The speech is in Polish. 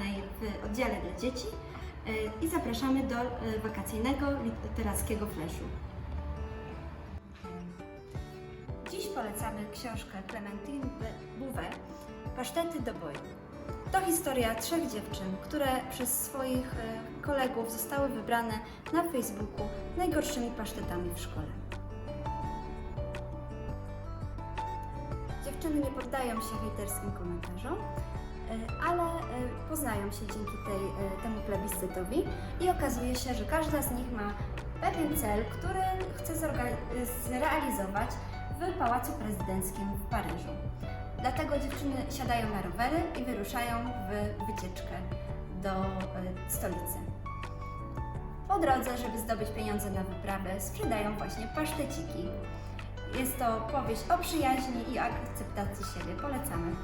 licealnej w oddziale dla dzieci e, i zapraszamy do e, wakacyjnego literackiego fleszu. Dziś polecamy książkę Clementine Bouvet Pasztety do boju. To historia trzech dziewczyn, które przez swoich e, kolegów zostały wybrane na Facebooku najgorszymi pasztetami w szkole. Dziewczyny nie poddają się hejterskim komentarzom, ale e, poznają się dzięki tej, e, temu plebiscytowi i okazuje się, że każda z nich ma pewien cel, który chce zrealizować w Pałacu Prezydenckim w Paryżu. Dlatego dziewczyny siadają na rowery i wyruszają w wycieczkę do e, stolicy. Po drodze, żeby zdobyć pieniądze na wyprawę, sprzedają właśnie paszteciki. Jest to powieść o przyjaźni i akceptacji siebie. Polecamy.